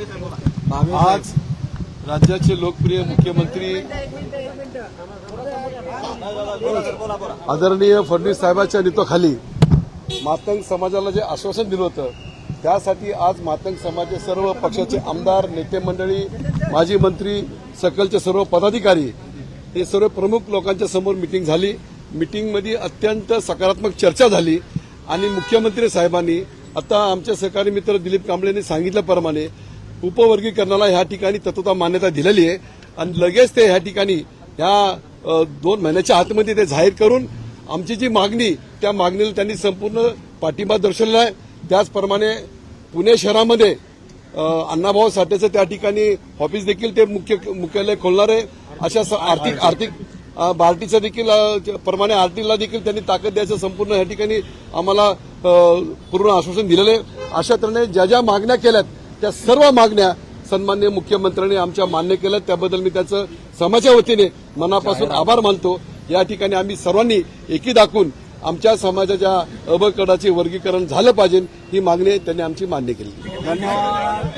आज राज्याचे लोकप्रिय मुख्यमंत्री आदरणीय फडणवीस साहेबांच्या नेतृत्वाखाली मातंग समाजाला जे आश्वासन दिलं होतं त्यासाठी आज मातंग समाजाचे सर्व पक्षाचे आमदार नेते मंडळी माजी मंत्री सकलचे सर्व पदाधिकारी हे सर्व प्रमुख लोकांच्या समोर मिटिंग झाली. मिटिंगमध्ये अत्यंत सकारात्मक चर्चा झाली आणि मुख्यमंत्री साहेबांनी आता आमचे सहकारी मित्र दिलीप कांबळेंनी सांगितल्याप्रमाणे उपवर्गीकरणाला ह्या ठिकाणी तत्वता मान्यता दिलेली आहे. आणि लगेच ते ह्या ठिकाणी ह्या दोन महिन्याच्या आतमध्ये ते जाहीर करून आमची जी मागणी त्या मागणीला त्यांनी संपूर्ण पाठिंबा दर्शवलेला आहे. त्याचप्रमाणे पुणे शहरामध्ये अण्णाभाऊ साठेचं त्या ठिकाणी ऑफिस देखील ते मुख्य मुख्यालय खोलणार आहे. अशा स- आर्थिक आर्थिक अ, देखील प्रमाणे आरटीला देखील त्यांनी ताकद द्यायचं संपूर्ण या ठिकाणी आम्हाला पूर्ण आश्वासन दिलेलं आहे. अशा तऱ्हेने ज्या ज्या मागण्या केल्यात त्या सर्व मागण्या सन्मान्य मुख्यमंत्र्यांनी आमच्या मान्य केल्या त्याबद्दल मी त्याचं समाजाच्या वतीने मनापासून आभार मानतो. या ठिकाणी आम्ही सर्वांनी एकी दाखवून आमच्या समाजाच्या अबकडाचे वर्गीकरण झालं पाहिजे ही मागणी त्यांनी आमची मान्य केली. धन्यवाद.